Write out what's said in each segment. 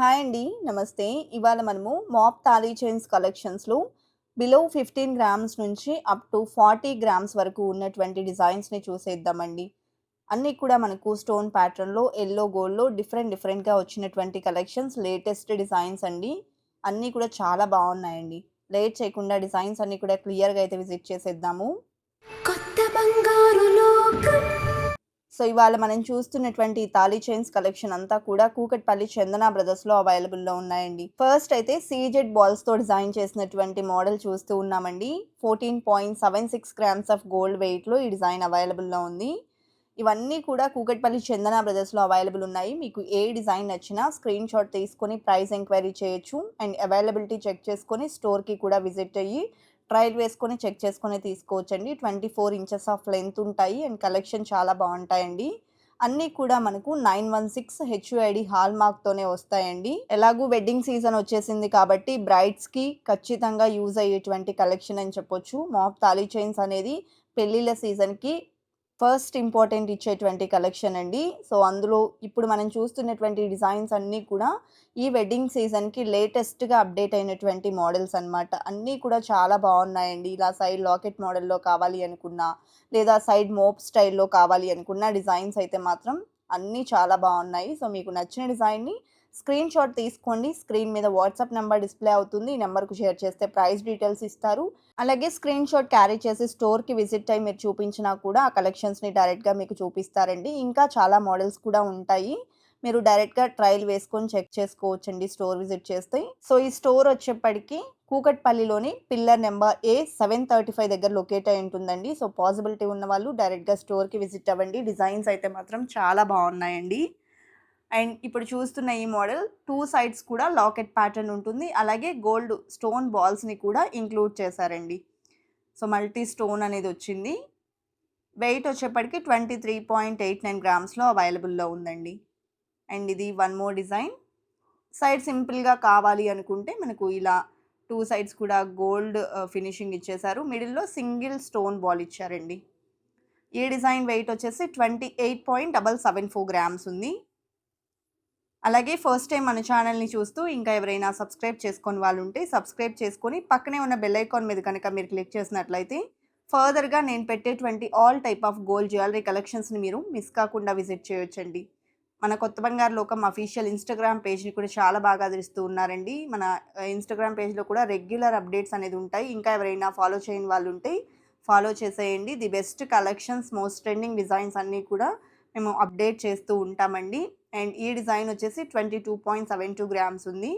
Hi అండి నమస్తే. ఇవాళ మనము మాప్ తాళీ చైన్స్ కలెక్షన్స్లో బిలో ఫిఫ్టీన్ గ్రామ్స్ నుంచి అప్ టు ఫార్టీ గ్రామ్స్ వరకు ఉన్నటువంటి డిజైన్స్ని చూసేద్దామండి. అన్నీ కూడా మనకు స్టోన్ ప్యాటర్న్లో ఎల్లో గోల్డ్లో డిఫరెంట్ డిఫరెంట్గా వచ్చినటువంటి కలెక్షన్స్ లేటెస్ట్ డిజైన్స్ అండి. అన్నీ కూడా చాలా బాగున్నాయండి. లేట్ చేయకుండా డిజైన్స్ అన్నీ కూడా క్లియర్గా అయితే విజిట్ చేసేద్దాము. కొత్త బంగారు లోకం సో ఇవాళ మనం చూస్తున్నటువంటి తాళీ చైన్స్ కలెక్షన్ అంతా కూడా కూకట్పల్లి చందన బ్రదర్స్లో అవైలబుల్లో ఉన్నాయండి. ఫస్ట్ అయితే సీజెడ్ బాల్స్తో డిజైన్ చేసినటువంటి మోడల్ చూస్తూ ఉన్నామండి. Fourteen point seven six grams of gold వెయిట్లో ఈ డిజైన్ అవైలబుల్లో ఉంది. ఇవన్నీ కూడా కూకట్పల్లి చందన బ్రదర్స్లో అవైలబుల్ ఉన్నాయి. మీకు ఏ డిజైన్ నచ్చినా స్క్రీన్ షాట్ తీసుకొని ప్రైస్ ఎంక్వైరీ చేయొచ్చు. అండ్ అవైలబిలిటీ చెక్ చేసుకొని స్టోర్కి కూడా విజిట్ అయ్యి ట్రయల్ వేసుకొని చెక్ చేసుకొని తీసుకోవచ్చండి. Twenty four inches of length ఉంటాయి అండ్ కలెక్షన్ చాలా బాగుంటాయండి. అన్నీ కూడా మనకు నైన్ వన్ సిక్స్ హెచ్యుఐడి హాల్ మార్క్తోనే వస్తాయండి. ఎలాగూ వెడ్డింగ్ సీజన్ వచ్చేసింది కాబట్టి బ్రైడ్స్కి ఖచ్చితంగా యూజ్ అయ్యేటువంటి కలెక్షన్ అని చెప్పొచ్చు. మాప్ తాళీ చైన్స్ అనేది పెళ్ళిళ్ళ సీజన్కి ఫస్ట్ ఇంపార్టెంట్ ఇచ్చేటువంటి కలెక్షన్ అండి. సో అందులో ఇప్పుడు మనం చూస్తున్నటువంటి డిజైన్స్ అన్నీ కూడా ఈ వెడ్డింగ్ సీజన్కి లేటెస్ట్గా అప్డేట్ అయినటువంటి మోడల్స్ అనమాట అన్నీ కూడా చాలా బాగున్నాయండి. ఇలా సైడ్ లాకెట్ మోడల్లో కావాలి అనుకున్నా లేదా సైడ్ మోప్ స్టైల్లో కావాలి అనుకున్న డిజైన్స్ అయితే మాత్రం అన్నీ చాలా బాగున్నాయి. సో మీకు నచ్చిన డిజైన్ని స్క్రీన్ షాట్ తీసుకోండి. స్క్రీన్ మీద వాట్సాప్ నెంబర్ డిస్ప్లే అవుతుంది. ఈ నెంబర్కు షేర్ చేస్తే ప్రైస్ డీటెయిల్స్ ఇస్తారు. అలాగే స్క్రీన్ షాట్ క్యారీ చేసి స్టోర్కి విజిట్ అయ్యి మీరు చూపించినా కూడా ఆ కలెక్షన్స్ని డైరెక్ట్గా మీకు చూపిస్తారండి. ఇంకా చాలా మోడల్స్ కూడా ఉంటాయి. మీరు డైరెక్ట్గా ట్రయల్ వేసుకొని చెక్ చేసుకోవచ్చండి స్టోర్ విజిట్ చేస్తే. సో ఈ స్టోర్ వచ్చేప్పటికి కూకట్పల్లిలోని pillar number A seven thirty five దగ్గర లొకేట్ అయి ఉంటుందండి. సో పాసిబిలిటీ ఉన్న వాళ్ళు డైరెక్ట్గా స్టోర్కి విజిట్ అవ్వండి. డిజైన్స్ అయితే మాత్రం చాలా బాగున్నాయండి. అండ్ ఇప్పుడు చూస్తున్న ఈ మోడల్ టూ సైడ్స్ కూడా లాకెట్ ప్యాటర్న్ ఉంటుంది. అలాగే గోల్డ్ స్టోన్ బాల్స్ని కూడా ఇంక్లూడ్ చేశారండి. సో మల్టీ స్టోన్ అనేది వచ్చింది. వెయిట్ వచ్చేప్పటికి twenty three point eight nine గ్రామ్స్లో అవైలబుల్లో ఉందండి. అండ్ ఇది వన్ మోర్ డిజైన్. సైడ్ సింపుల్గా కావాలి అనుకుంటే మనకు ఇలా టూ సైడ్స్ కూడా గోల్డ్ ఫినిషింగ్ ఇచ్చేశారు. మిడిల్లో సింగిల్ స్టోన్ బాల్ ఇచ్చారండి. ఈ డిజైన్ వెయిట్ వచ్చేసి twenty eight point double seven four grams ఉంది. అలాగే ఫస్ట్ టైం మన ఛానల్ని చూస్తూ ఇంకా ఎవరైనా సబ్స్క్రైబ్ చేసుకొని వాళ్ళు ఉంటే సబ్స్క్రైబ్ చేసుకొని పక్కనే ఉన్న బెల్ ఐకాన్ మీద కనుక మీరు క్లిక్ చేసినట్లయితే ఫర్దర్గా నేను పెట్టేటువంటి all type of gold jewellery కలెక్షన్స్ని మీరు మిస్ కాకుండా విజిట్ చేయొచ్చండి. మన కొత్త బంగారు లోకం అఫీషియల్ ఇన్స్టాగ్రామ్ పేజ్ని కూడా చాలా బాగా ఆదరిస్తూ ఉన్నారండి. మన ఇన్స్టాగ్రామ్ పేజ్లో కూడా రెగ్యులర్ అప్డేట్స్ అనేది ఉంటాయి. ఇంకా ఎవరైనా ఫాలో చేయని వాళ్ళు ఉంటే ఫాలో చేసేయండి. The best collections most trending designs అన్నీ కూడా మేము అప్డేట్ చేస్తూ ఉంటామండి. అండ్ ఈ డిజైన్ వచ్చేసి twenty two point seven two grams ఉంది.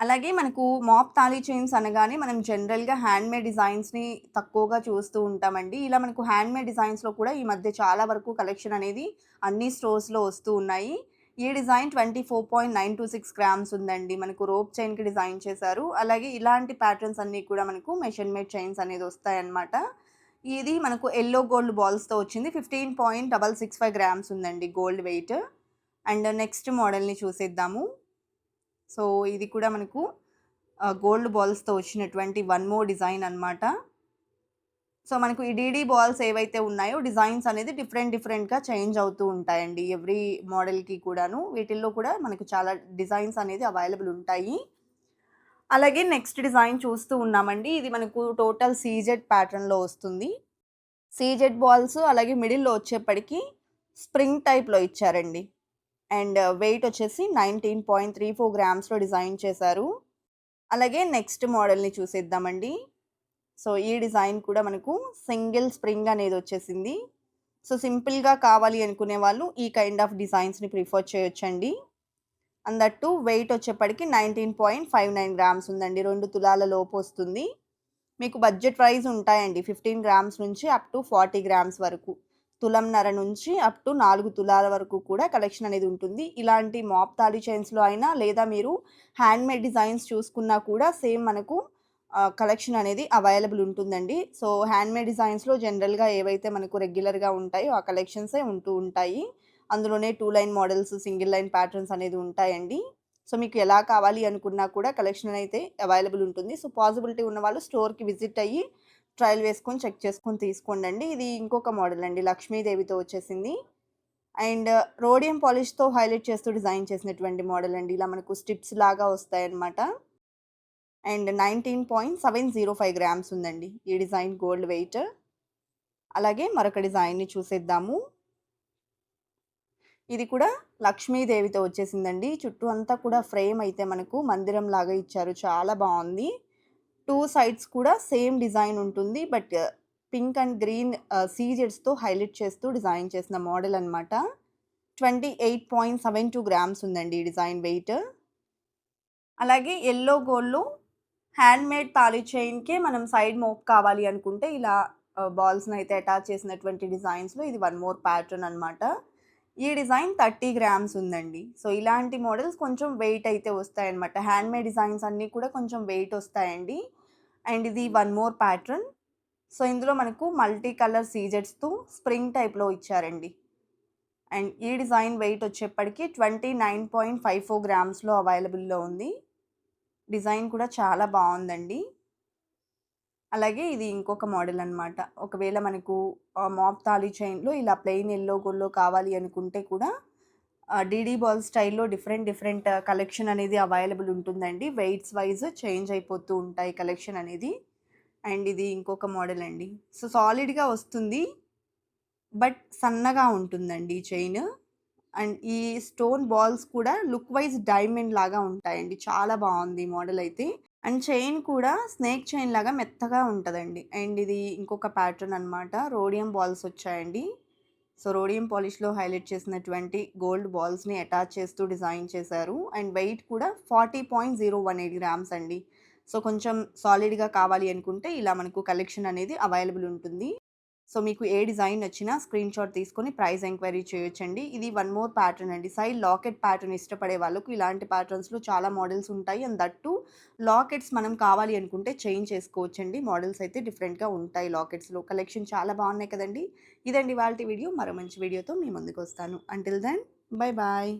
అలాగే మనకు మాప్ తాళీ చైన్స్ అనగానే మనం జనరల్గా హ్యాండ్మేడ్ డిజైన్స్ని తక్కువగా చూస్తూ ఉంటామండి. ఇలా మనకు హ్యాండ్మేడ్ డిజైన్స్లో కూడా ఈ మధ్య చాలా వరకు కలెక్షన్ అనేది అన్ని స్టోర్స్లో వస్తూ ఉన్నాయి. ఈ design twenty four point nine two six grams ఉందండి. మనకు రోప్ చైన్కి డిజైన్ చేశారు. అలాగే ఇలాంటి ప్యాటర్న్స్ అన్నీ కూడా మనకు మెషర్మేడ్ చైన్స్ అనేది వస్తాయన్నమాట. ఇది మనకు ఎల్లో గోల్డ్ బాల్స్తో వచ్చింది. Fifteen point double six five grams ఉందండి గోల్డ్ వెయిట్ అండ్ నెక్స్ట్ మోడల్ని చూసేద్దాము. సో ఇది కూడా మనకు గోల్డ్ బాల్స్తో వచ్చినటువంటి వన్ మో డిజైన్ అనమాట సో మనకు ఈ డీడీ బాల్స్ ఏవైతే ఉన్నాయో డిజైన్స్ అనేది డిఫరెంట్ డిఫరెంట్గా చేంజ్ అవుతూ ఉంటాయండి. ఎవ్రీ మోడల్కి కూడాను వీటిల్లో కూడా మనకు చాలా డిజైన్స్ అనేది అవైలబుల్ ఉంటాయి. అలాగే నెక్స్ట్ డిజైన్ చూస్తూ ఉన్నామండి. ఇది మనకు టోటల్ సీజెడ్ ప్యాటర్న్లో వస్తుంది. సీజెడ్ బాల్స్ అలాగే మిడిల్లో వచ్చేప్పటికి స్ప్రింగ్ టైప్లో ఇచ్చారండి. అండ్ వెయిట్ వచ్చేసి నైన్టీన్ పాయింట్ త్రీ ఫోర్ గ్రామ్స్లో డిజైన్ చేశారు. అలాగే నెక్స్ట్ మోడల్ని చూసేద్దామండి. సో ఈ డిజైన్ కూడా మనకు సింగిల్ స్ప్రింగ్ అనేది వచ్చేసింది. సో సింపుల్గా కావాలి అనుకునే వాళ్ళు ఈ కైండ్ ఆఫ్ డిజైన్స్ని ప్రిఫర్ చేయొచ్చండి. అందట్టు వెయిట్ వచ్చేప్పటికి nineteen point five nine grams ఉందండి. రెండు తులాల లోపు వస్తుంది. మీకు బడ్జెట్ ప్రైస్ ఉంటాయండి. ఫిఫ్టీన్ గ్రామ్స్ నుంచి అప్ టు ఫార్టీ గ్రామ్స్ వరకు. తులంన్నర నుంచి అప్ టు నాలుగు తులాల వరకు కూడా కలెక్షన్ అనేది ఉంటుంది. ఇలాంటి మాప్ తాళీ చైన్స్లో అయినా లేదా మీరు హ్యాండ్మేడ్ డిజైన్స్ చూసుకున్నా కూడా సేమ్ మనకు కలెక్షన్ అనేది అవైలబుల్ ఉంటుందండి. సో హ్యాండ్మేడ్ డిజైన్స్లో జనరల్గా ఏవైతే మనకు రెగ్యులర్గా ఉంటాయో ఆ కలెక్షన్సే ఉంటూ ఉంటాయి. అందులోనే two line models single line patterns అనేది ఉంటాయండి సో మీకు ఎలా కావాలి అనుకున్నా కూడా కలెక్షన్ అయితే అవైలబుల్ ఉంటుంది సో పాసిబిలిటీ ఉన్న వాళ్ళు స్టోర్కి విజిట్ అయ్యి ట్రయల్ వేసుకొని చెక్ చేసుకొని తీసుకోండి అండి ఇది ఇంకొక మోడల్ అండి లక్ష్మీదేవితో వచ్చేసింది అండ్ రోడియం పాలిష్‌తో హైలైట్ చేస్తూ డిజైన్ చేసినటువంటి మోడల్ అండి. ఇలా మనకు స్ట్రిప్స్ లాగా వస్తాయన్నమాట. అండ్ 19.705 గ్రామ్స్ ఉందండి. ఈ డిజైన్ గోల్డ్ వెయిట్. అలాగే మరొక డిజైన్‌ని చూసేద్దాము. ఇది కూడా లక్ష్మీదేవితో వచ్చేసిందండి. చుట్టూ అంతా కూడా ఫ్రేమ్ అయితే మనకు మందిరం లాగా ఇచ్చారు. చాలా బాగుంది టూ సైడ్స్ కూడా సేమ్ డిజైన్ ఉంటుంది. బట్ పింక్ అండ్ గ్రీన్ సీజెడ్స్‌తో హైలైట్ చేస్తూ డిజైన్ చేసిన మోడల్ అనమాట twenty eight point seven two grams ఉందండి ఈ డిజైన్ వెయిట్. అలాగే ఎల్లో గోల్డ్‌లో హ్యాండ్‌మేడ్ తాళి చైన్‌కే మనం సైడ్ మోప్ కావాలి అనుకుంటే ఇలా బాల్స్ని అయితే అటాచ్ చేసినటువంటి డిజైన్స్‌లో ఇది వన్ మోర్ ప్యాటర్న్ అనమాట ఈ డిజైన్ 30 గ్రామ్స్ ఉందండి. సో, ఇలాంటి మోడల్స్ కొంచెం వెయిట్ అయితే వస్తాయన్నమాట. హ్యాండ్‌మేడ్ డిజైన్స్ అన్నీ కూడా కొంచెం వెయిట్ వస్తాయండి. అండ్ ఇది వన్ మోర్ ప్యాటర్న్. సో, ఇందులో మనకు మల్టీ కలర్ సీజెట్స్తో స్ప్రింగ్ టైప్‌లో ఇచ్చారండి. అండ్ ఈ డిజైన్ వెయిట్ వచ్చేప్పటికి 29.54 గ్రామ్స్‌లో అవైలబుల్‌లో ఉంది. డిజైన్ కూడా చాలా బాగుందండి అలాగే ఇది ఇంకొక మోడల్ అనమాట ఒకవేళ మనకు మాప్ తాళీ చైన్‌లో ఇలా ప్లెయిన్ ఎల్లో గోల్లో కావాలి అనుకుంటే కూడా డిడి డీడీ బాల్ స్టైల్‌లో డిఫరెంట్ డిఫరెంట్ కలెక్షన్ అనేది అవైలబుల్ ఉంటుందండి. వెయిట్స్ వైస్ చేంజ్ అయిపోతూ ఉంటాయి కలెక్షన్ అనేది. అండ్ ఇది ఇంకొక మోడల్ అండి. సో, సాలిడ్‌గా వస్తుంది. బట్ సన్నగా ఉంటుందండి ఈ చైన్. అండ్ ఈ స్టోన్ బాల్స్ కూడా లుక్ వైజ్ డైమండ్ లాగా ఉంటాయండి. చాలా బాగుంది ఈ మోడల్ అయితే. అండ్ చైన్ కూడా స్నేక్ చైన్ లాగా మెత్తగా ఉంటుందండి అండ్ ఇది ఇంకొక ప్యాటర్న్ అన్నమాట. రోడియం బాల్స్ వచ్చాయండి. సో, రోడియం పాలిష్‌లో హైలైట్ చేసినటువంటి గోల్డ్ బాల్స్‌ని అటాచ్ చేస్తూ డిజైన్ చేశారు. అండ్ వెయిట్ కూడా 40.018 గ్రామ్స్ అండి. సో, కొంచెం సాలిడ్‌గా కావాలి అనుకుంటే ఇలా మనకు కలెక్షన్ అనేది అవైలబుల్ ఉంటుంది. సో, మీకు ఏ డిజైన్ నచ్చినా స్క్రీన్‌షాట్ తీసుకొని ప్రైస్ ఎంక్వైరీ చేయొచ్చండి. ఇది వన్ మోర్ ప్యాటర్న్ అండి. సైడ్ లాకెట్ ప్యాటర్న్ ఇష్టపడే వాళ్ళకు ఇలాంటి ప్యాటర్న్స్‌లో చాలా మోడల్స్ ఉంటాయి. అండ్ దట్టు లాకెట్స్ మనం కావాలి అనుకుంటే చేంజ్ చేసుకోవచ్చండి. మోడల్స్ అయితే డిఫరెంట్‌గా ఉంటాయి లాకెట్స్‌లో. కలెక్షన్ చాలా బాగున్నాయి కదండి ఇదండి వాళ్ళ వీడియో. మరో మంచి వీడియోతో మీ ముందుకొస్తాను. Until then bye bye.